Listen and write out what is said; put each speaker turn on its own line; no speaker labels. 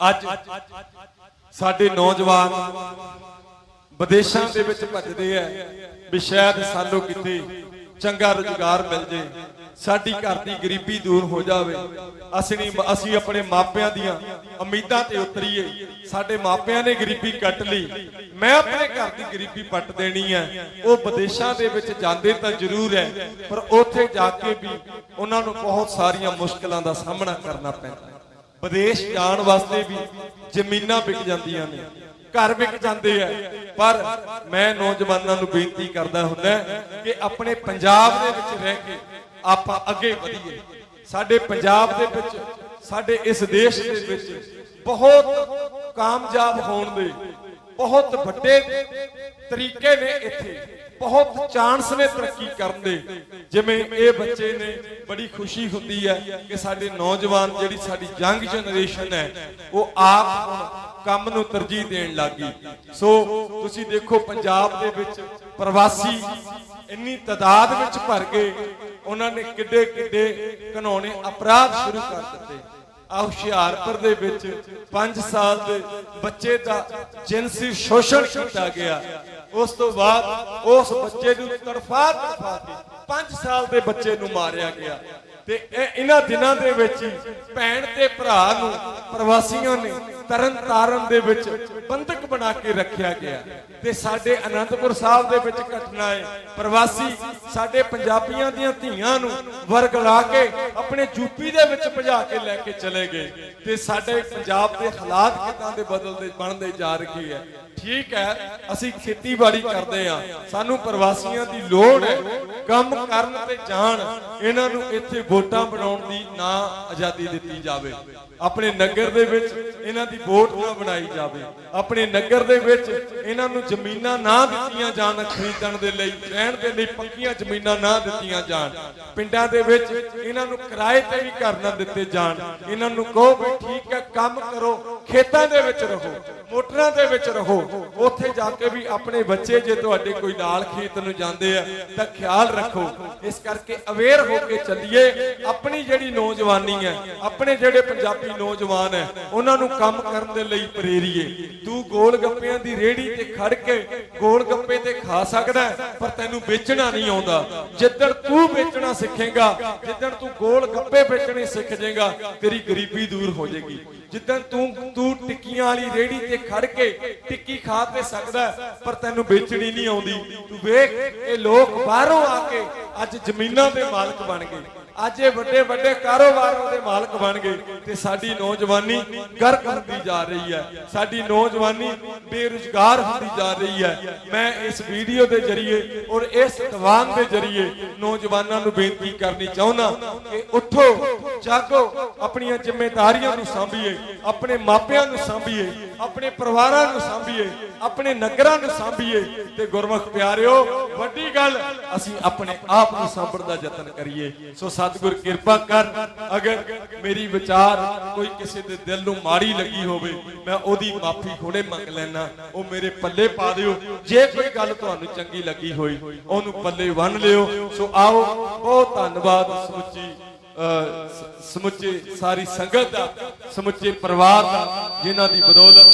ਅੱਜ ਸਾਡੇ ਨੌਜਵਾਨ ਵਿਦੇਸ਼ਾਂ ਦੇ ਵਿੱਚ ਭੱਜਦੇ ਆ, ਵੀ ਸ਼ਾਇਦ ਸਾਨੂੰ ਕਿਤੇ ਚੰਗਾ ਰੁਜ਼ਗਾਰ ਮਿਲ ਜੇ, ਸਾਡੀ ਘਰ ਦੀ ਗਰੀਬੀ ਦੂਰ ਹੋ ਜਾਵੇ। ਅਸੀਂ ਅਸੀਂ ਆਪਣੇ ਮਾਪਿਆਂ ਦੀਆਂ ਉਮੀਦਾਂ ਤੇ ਉਤਰੀਏ। ਸਾਡੇ ਮਾਪਿਆਂ ਨੇ ਗਰੀਬੀ ਕੱਟ ਲਈ। ਮੈਂ ਆਪਣੇ ਘਰ ਦੀ ਗਰੀਬੀ ਪੱਟ ਦੇਣੀ ਹੈ ਉਹ ਵਿਦੇਸ਼ਾਂ ਦੇ ਵਿੱਚ ਜਾਂਦੇ ਤਾਂ ਜ਼ਰੂਰ ਹੈ ਪਰ ਉੱਥੇ ਜਾ ਕੇ ਵੀ ਉਹਨਾਂ ਨੂੰ ਬਹੁਤ ਸਾਰੀਆਂ ਮੁਸ਼ਕਲਾਂ ਦਾ ਸਾਹਮਣਾ ਕਰਨਾ ਪੈਂਦਾ। ਵਿਦੇਸ਼ ਜਾਣ ਵਾਸਤੇ ਵੀ ਜ਼ਮੀਨਾਂ ਵਿਕ ਜਾਂਦੀਆਂ ਨੇ, ਘਰ ਵਿਕ ਜਾਂਦੇ ਆ। ਪਰ ਮੈਂ ਨੌਜਵਾਨਾਂ ਨੂੰ ਬੇਨਤੀ ਕਰਦਾ ਹੁੰਦਾ ਕਿ ਆਪਣੇ ਪੰਜਾਬ ਦੇ ਵਿੱਚ ਰਹਿ ਕੇ ਆਪਾਂ ਅੱਗੇ ਵਧੀਏ। ਸਾਡੇ ਪੰਜਾਬ ਦੇ ਵਿੱਚ, ਸਾਡੇ ਇਸ ਦੇਸ਼ ਦੇ ਵਿੱਚ ਬਹੁਤ ਕਾਮਯਾਬ ਹੋਣ ਦੇ ਬਹੁਤ ਵੱਡੇ ਤਰੀਕੇ ਨੇ ਇੱਥੇ। ਬਹੁਤ ਚਾਂਸ ਨੇ ਤਰੱਕੀ ਕਰਨ ਦੇ। ਜਿਵੇਂ ਇਹ ਬੱਚੇ ਨੇ, ਬੜੀ ਖੁਸ਼ੀ ਹੁੰਦੀ ਹੈ ਕਿ ਸਾਡੇ ਨੌਜਵਾਨ ਜਿਹੜੀ ਸਾਡੀ ਯੰਗ ਜਨਰੇਸ਼ਨ ਹੈ, ਉਹ ਆਪ ਹੁਣ ਕੰਮ ਨੂੰ ਤਰਜੀਹ ਦੇਣ ਲੱਗੀ ਸੋ ਤੁਸੀਂ ਦੇਖੋ ਪੰਜਾਬ ਦੇ ਵਿੱਚ ਪ੍ਰਵਾਸੀ ਇੰਨੀ ਤਾਦਾਦ ਵਿੱਚ ਭਰ ਗਏ ਉਹਨਾਂ ਨੇ ਕਿੱਡੇ ਕਿੱਡੇ ਕਾਨੂੰਨੀ ਅਪਰਾਧ ਸ਼ੁਰੂ ਕਰ ਦਿੱਤੇ। ਆ ਹੁਸ਼ਿਆਰਪੁਰ ਦੇ ਵਿੱਚ 5 ਸਾਲ ਦੇ ਬੱਚੇ ਦਾ ਜਿਨਸੀ ਸ਼ੋਸ਼ਣ ਕੀਤਾ ਗਿਆ। ਉਸ ਤੋਂ ਬਾਅਦ ਉਸ ਬੱਚੇ ਨੂੰ ਤੜਫਾ ਤੜਫਾ ਕੇ 5 ਸਾਲ ਦੇ ਬੱਚੇ ਨੂੰ ਮਾਰਿਆ ਗਿਆ। ਤੇ ਇਹ ਇਹਨਾਂ ਦਿਨਾਂ ਦੇ ਵਿੱਚ ਹੀ ਭੈਣ ਤੇ ਭਰਾ ਨੂੰ ਪ੍ਰਵਾਸੀਆਂ ਨੇ ਤਰਨ ਤਾਰਨ ਦੇ ਵਿੱਚ ਬੰਦਕ ਬਣਾ ਕੇ ਰੱਖਿਆ ਗਿਆ। ਤੇ ਸਾਡੇ ਅਨੰਦਪੁਰ ਸਾਹਿਬ ਦੇ ਵਿੱਚ ਘਟਨਾ ਹੈ। ਪ੍ਰਵਾਸੀ ਸਾਡੇ ਪੰਜਾਬੀਆਂ ਦੀਆਂ ਧੀਆਂ ਨੂੰ ਵਰਗਲਾ ਕੇ ਆਪਣੇ ਯੂਪੀ ਦੇ ਵਿੱਚ ਭਜਾ ਕੇ ਲੈ ਕੇ ਚਲੇ ਗਏ। ਤੇ ਸਾਡੇ ਪੰਜਾਬ ਦੇ ਹਾਲਾਤ ਕਿਦਾਂ ਦੇ ਬਦਲਦੇ, ਬਣਦੇ ਜਾ ਰਹੇ ਹੈ। ਠੀਕ ਹੈ, ਅਸੀਂ ਖੇਤੀਬਾੜੀ ਕਰਦੇ ਆ ਸਾਨੂੰ ਪ੍ਰਵਾਸੀਆਂ ਦੀ ਲੋੜ ਹੈ। ਕੰਮ ਕਰਨ ਤੇ ਜਾਣ, ਇਹਨਾਂ ਨੂੰ ਇੱਥੇ ਵੋਟਾਂ ਬਣਾਉਣ ਦੀ ਨਾ ਆਜ਼ਾਦੀ ਦਿੱਤੀ ਜਾਵੇ। ਆਪਣੇ ਨਗਰ ਦੇ ਵਿੱਚ ਇਹਨਾਂ ਦੀ ਵੋਟ ਨਾ ਬਣਾਈ ਜਾਵੇ। ਆਪਣੇ ਨਗਰ ਦੇ ਵਿੱਚ ਇਹਨਾਂ ਨੂੰ ਜ਼ਮੀਨਾਂ ਨਾ ਦਿੱਤੀਆਂ ਜਾਣ ਖਰੀਦਣ ਦੇ ਲਈ, ਰਹਿਣ ਦੇ ਲਈ ਪੱਕੀਆਂ ਜ਼ਮੀਨਾਂ ਨਾ ਦਿੱਤੀਆਂ ਜਾਣ। ਪਿੰਡਾਂ ਦੇ ਵਿੱਚ ਇਹਨਾਂ ਨੂੰ ਕਿਰਾਏ ਤੇ ਵੀ ਘਰ ਨਾ ਦਿੱਤੇ ਜਾਣ। ਇਹਨਾਂ ਨੂੰ ਕਹੋ ਵੀ ਠੀਕ ਹੈ, ਕੰਮ ਕਰੋ, ਖੇਤਾਂ ਦੇ ਵਿੱਚ ਰਹੋ। ਮੋਟਰਾਂ ਦੇ ਵਿੱਚ ਰਹੋ। ਉੱਥੇ ਜਾ ਕੇ ਵੀ ਆਪਣੇ ਬੱਚੇ ਜੇ ਤੁਹਾਡੇ ਕੋਈ ਨਾਲ ਖੇਤ ਨੂੰ ਜਾਂਦੇ ਆ, ਤਾਂ ਖਿਆਲ ਰੱਖੋ। ਇਸ ਕਰਕੇ ਅਵੇਅਰ ਹੋ ਕੇ ਚੱਲੀਏ। ਆਪਣੀ ਜਿਹੜੀ ਨੌਜਵਾਨੀ ਹੈ, ਆਪਣੇ ਜਿਹੜੇ ਪੰਜਾਬੀ ਨੌਜਵਾਨ ਹੈ, ਉਹਨਾਂ ਨੂੰ ਕੰਮ ਕਰਨ ਦੇ ਲਈ ਪ੍ਰੇਰੀਏ। ਤੂੰ ਗੋਲ ਗੱਪਿਆਂ ਦੀ ਰੇੜੀ ਤੇ ਖੜ ਕੇ ਗੋਲ ਗੱਪੇ ਤੇ ਖਾ ਸਕਦਾ ਪਰ ਤੈਨੂੰ ਵੇਚਣਾ ਨਹੀਂ ਆਉਂਦਾ। ਜਿੱਦਣ ਤੂੰ ਵੇਚਣਾ ਸਿੱਖੇਗਾ, ਜਿੱਦਣ ਤੂੰ ਗੋਲ ਗੱਪੇ ਵੇਚਣੇ ਸਿੱਖ ਜਾਏਗਾ, ਤੇਰੀ ਗਰੀਬੀ ਦੂਰ ਹੋ ਜਾਏਗੀ। ਜਿੱਦਣ ਤੂੰ ਤੂੰ ਟਿੱਕੀਆਂ ਵਾਲੀ ਰੇੜੀ ਤੇ ਖੜ ਕੇ ਟਿੱਕੀ ਖਾ ਤੇ ਸਕਦਾ ਪਰ ਤੈਨੂੰ ਵੇਚਣੀ ਨਹੀਂ ਆਉਂਦੀ। ਤੂੰ ਵੇਖ, ਇਹ ਲੋਕ ਬਾਹਰੋਂ ਆ ਕੇ ਅੱਜ ਜ਼ਮੀਨਾਂ ਦੇ ਮਾਲਕ ਬਣ ਗਏ। ਅੱਜ ਇਹ ਵੱਡੇ ਵੱਡੇ ਕਾਰੋਬਾਰਾਂ ਦੇ ਮਾਲਕ ਬਣ ਗਏ ਤੇ ਸਾਡੀ ਨੌਜਵਾਨੀ ਗਰਕ ਹੁੰਦੀ ਜਾ ਰਹੀ ਹੈ। ਸਾਡੀ ਨੌਜਵਾਨੀ ਬੇਰੁਜ਼ਗਾਰ ਹੁੰਦੀ ਜਾ ਰਹੀ ਹੈ। ਮੈਂ ਇਸ ਵੀਡੀਓ ਦੇ ਜ਼ਰੀਏ ਔਰ ਇਸ ਦੀਵਾਨ ਦੇ ਜ਼ਰੀਏ ਨੌਜਵਾਨਾਂ ਨੂੰ ਬੇਨਤੀ ਕਰਨੀ ਚਾਹੁੰਦਾ ਕਿ ਉੱਠੋ, ਜਾਗੋ, ਆਪਣੀਆਂ ਜ਼ਿੰਮੇਵਾਰੀਆਂ ਨੂੰ ਸਾਂਭੀਏ, ਆਪਣੇ ਮਾਪਿਆਂ ਨੂੰ ਸਾਂਭੀਏ, ਆਪਣੇ ਪਰਿਵਾਰਾਂ ਨੂੰ ਸਾਂਭੀਏ, ਆਪਣੇ ਨਗਰਾਂ ਨੂੰ ਸਾਂਭੀਏ ਤੇ ਗੁਰਮੁਖ ਪਿਆਰਿਓ, ਵੱਡੀ ਗੱਲ ਅਸੀਂ ਆਪਣੇ ਆਪ ਨੂੰ ਸਾਂਭਣ ਦਾ ਯਤਨ ਕਰੀਏ। ਸੋ ਸਤਿਗੁਰ ਕਿਰਪਾ ਕਰ। ਅਗਰ ਮੇਰੀ ਵਿਚਾਰ ਕੋਈ ਕਿਸੇ ਦੇ ਦਿਲ ਨੂੰ ਮਾੜੀ ਲੱਗੀ ਹੋਵੇ, ਮੈਂ ਉਹਦੀ ਮਾਫੀ ਖੋੜੇ ਮੰਗ ਲੈਣਾ ਉਹ ਮੇਰੇ ਪੱਲੇ ਪਾ ਦਿਓ। ਜੇ ਕੋਈ ਗੱਲ ਤੁਹਾਨੂੰ ਚੰਗੀ ਲੱਗੀ ਹੋਈ, ਉਹਨੂੰ ਪੱਲੇ ਬੰਨ ਲਿਓ। ਸੋ ਆਓ, ਬਹੁਤ ਧੰਨਵਾਦ। ਸਮੁੱਚੀ, ਅਹ ਸਮੁੱਚੇ ਸਾਰੀ ਸੰਗਤ ਦਾ, ਸਮੁੱਚੇ ਪਰਿਵਾਰ ਦਾ, ਜਿਨ੍ਹਾਂ ਦੀ ਬਦੌਲਤ